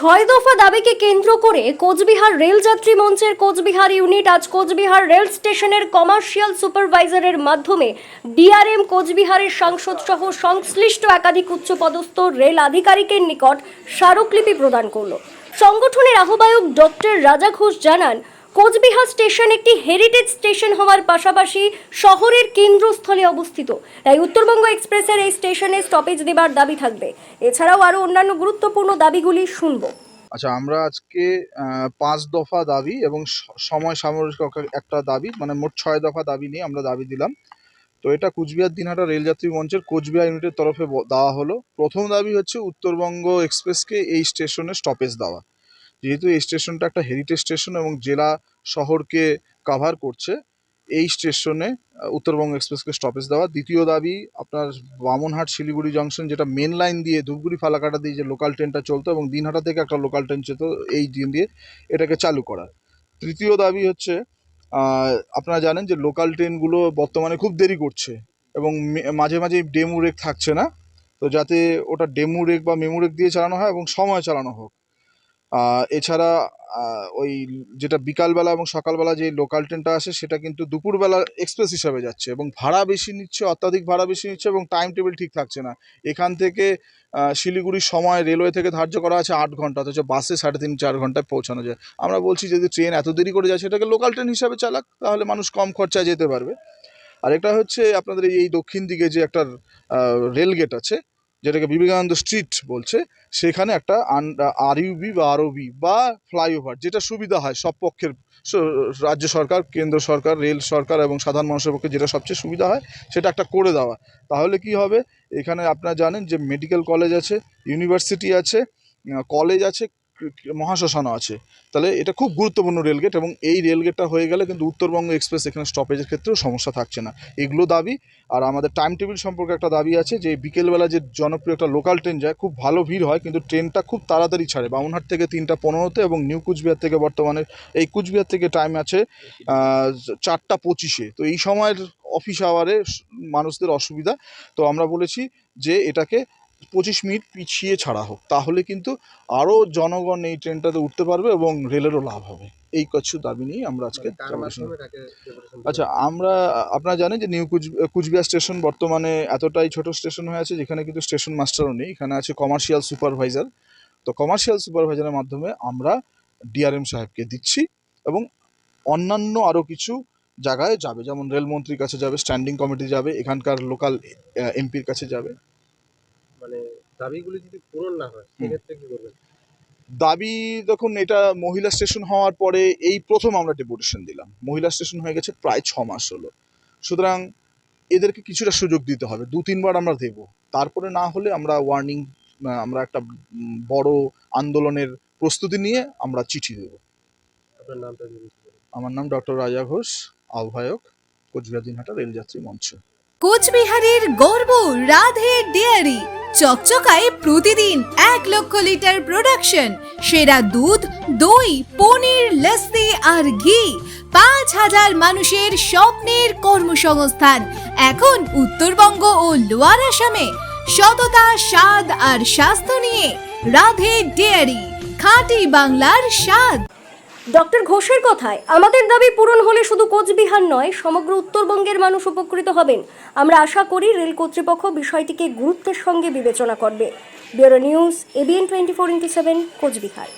ছয় দফা দাবিকে কেন্দ্র করে কোচবিহার রেল যাত্রী মঞ্চের কোচবিহার ইউনিট আজ কোচবিহার রেল স্টেশনের কমার্শিয়াল সুপারভাইজারের মাধ্যমে ডিআরএম কোচবিহারের সাংসদ সহ সংশ্লিষ্ট একাধিক উচ্চপদস্থ রেল আধিকারিকের নিকট স্মারকলিপি প্রদান করল। সংগঠনের আহ্বায়ক ডক্টর রাজা ঘোষ জানান কোচবিহার স্টেশন একটি হেরিটেজ স্টেশন হওয়ার পাশাপাশি শহরের কেন্দ্রস্থলে অবস্থিত। তাই উত্তরবঙ্গ এক্সপ্রেসের এই স্টেশনে স্টপেজ দেবার দাবি থাকবে। এছাড়াও আরও অন্যান্য গুরুত্বপূর্ণ দাবিগুলি শুনব। আচ্ছা আমরা আজকে পাঁচ দফা দাবি এবং সময় সামরিক একটা দাবি মানে মোট ছয় দফা দাবি নিয়ে আমরা দাবি দিলাম। তো এটা কুচবিহার দিনহাটা রেলযাত্রী মঞ্চের কোচবিহার ইউনিটের তরফে দেওয়া হলো। প্রথম দাবি হচ্ছে উত্তরবঙ্গ এক্সপ্রেসকে এই স্টেশনে স্টপেজ দেওয়া। যেহেতু এই স্টেশনটা একটা হেরিটেজ স্টেশন এবং জেলা শহরকে কাভার করছে, এই স্টেশনে উত্তরবঙ্গ এক্সপ্রেসকে স্টপেজ দেওয়া। দ্বিতীয় দাবি, আপনার বামনহাট শিলিগুড়ি জংশন যেটা মেন লাইন দিয়ে ধূপগুড়ি ফালাকাটা দিয়ে যে লোকাল ট্রেনটা চলতো এবং দিনহাটা থেকে একটা লোকাল ট্রেন চলতো এই দিন দিয়ে এটাকে চালু করা। তৃতীয় দাবি হচ্ছে আপনারা জানেন যে লোকাল ট্রেনগুলো বর্তমানে খুব দেরি করছে এবং মাঝে মাঝে ডেমু রেক থাকছে না। তো যাতে ওটা ডেমু রেক বা মেমু রেক দিয়ে চালানো হয় এবং সময় চালানো হোক। এছাড়া ওই যেটা বিকালবেলা এবং সকালবেলা যে লোকাল ট্রেনটা আসে, সেটা কিন্তু দুপুরবেলা এক্সপ্রেস হিসাবে যাচ্ছে এবং ভাড়া বেশি নিচ্ছে, অত্যাধিক ভাড়া বেশি নিচ্ছে এবং টাইম টেবিল ঠিক থাকছে না। এখান থেকে শিলিগুড়ির সময় রেলওয়ে থেকে ধার্য করা আছে আট ঘণ্টা, অথচ বাসে সাড়ে তিন, চার ঘন্টায় পৌঁছানো যায়। আমরা বলছি, যদি ট্রেন এত দেরি করে যায় সেটাকে লোকাল ট্রেন হিসাবে চালাক, তাহলে মানুষ কম খরচায় যেতে পারবে। আর এটা হচ্ছে, আপনাদের এই দক্ষিণ দিকে যে একটা রেল গেট আছে যেটাকে বিবেকানন্দ স্ট্রিট বলছে, সেখানে একটা আর ইউবি বা আরওবি বা ফ্লাইওভার, যেটা সুবিধা হয় সব পক্ষের রাজ্য সরকার, কেন্দ্র সরকার, রেল সরকার এবং সাধারণ মানুষের পক্ষে যেটা সবচেয়ে সুবিধা হয়, সেটা একটা করে দেওয়া। তাহলে কি হবে? এখানে আপনারা জানেন যে মেডিকেল কলেজ আছে ইউনিভার্সিটি আছে কলেজ আছে মহাশ্মশানও আছে। তাহলে এটা খুব গুরুত্বপূর্ণ রেলগেট এবং এই রেলগেটটা হয়ে গেলে কিন্তু উত্তরবঙ্গ এক্সপ্রেস এখানে স্টপেজের ক্ষেত্রেও সমস্যা থাকছে না। এগুলো দাবি, আর আমাদের টাইম টেবিল সম্পর্কে একটা দাবি আছে যে, বিকেলবেলা যে জনপ্রিয় একটা লোকাল ট্রেন যায়, খুব ভালো ভিড় হয়, কিন্তু ট্রেনটা খুব তাড়াতাড়ি ছাড়ে। বামুনহাট থেকে তিনটা পনেরোতে এবং নিউ কুচবিহার থেকে বর্তমানে, এই কুচবিহার থেকে টাইম আছে চারটা পঁচিশে। তো এই সময়ের অফিস আওয়ারে মানুষদের অসুবিধা। তো আমরা বলেছি যে, এটাকে পঁচিশ মিনিট পিছিয়ে ছাড়া হোক তাহলে কিন্তু আরও জনগণ এই ট্রেনটাতে উঠতে পারবে এবং রেলেরও লাভ হবে। এই কিছু দাবি নিয়ে আমরা আজকে মানে? আচ্ছা আমরা আপনারা জানেন যে নিউ কুচ কুচবিহার স্টেশন বর্তমানে এতটাই ছোট স্টেশন হয়ে আছে যেখানে কিন্তু স্টেশন মাস্টারও নেই এখানে আছে কমার্শিয়াল সুপারভাইজার তো কমার্শিয়াল সুপারভাইজারের মাধ্যমে আমরা ডিআরএম সাহেবকে দিচ্ছি এবং অন্যান্য আরও কিছু জায়গায় যাবে যেমন রেলমন্ত্রীর কাছে যাবে স্ট্যান্ডিং কমিটি যাবে এখানকার লোকাল এমপির কাছে যাবে। মানে দাবিগুলি যদি পূরণ না হয় সেক্ষেত্রে কি করবেন দাবি দেখুন এটা মহিলা স্টেশন হওয়ার পরে এই প্রথম আমরা ডেপুটেশন দিলাম। মহিলা স্টেশন হয়ে গেছে প্রায় ছ মাস হলো। সুতরাং এদেরকে কিছুটা সুযোগ দিতে হবে। দু তিনবার আমরা দেব। তারপরে না হলে আমরা ওয়ার্নিং আমরা একটা বড় আন্দোলনের প্রস্তুতি নিয়ে আমরা চিঠি দেব। আমার নাম ডক্টর রাজা ঘোষ আহ্বায়ক কোচবিহার দিনহাটা রেলযাত্রী মঞ্চ। কোচবিহারের গর্ব রাধে ডেয়ারি। চকচকায় প্রতিদিন এক লক্ষ লিটার প্রোডাকশন সেরা দুধ, দই, পনির, লস্যি আর ঘি, পাঁচ হাজার মানুষের স্বপ্নের কর্মসংস্থান। এখন উত্তরবঙ্গ ও লোয়ার আসামে সততা, স্বাদ আর স্বাস্থ্য নিয়ে রাধে ডেয়ারি, খাঁটি বাংলার স্বাদ। ডক্টর ঘোষের কথায়, আমাদের দাবি পূরণ হলে শুধু কোচবিহার নয়, সমগ্র উত্তরবঙ্গের মানুষ উপকৃত হবেন। আমরা আশা করি রেল কর্তৃপক্ষ বিষয়টিকে গুরুত্বের সঙ্গে বিবেচনা করবে। Bureau news ABN twenty four into seven, Cooch Behar.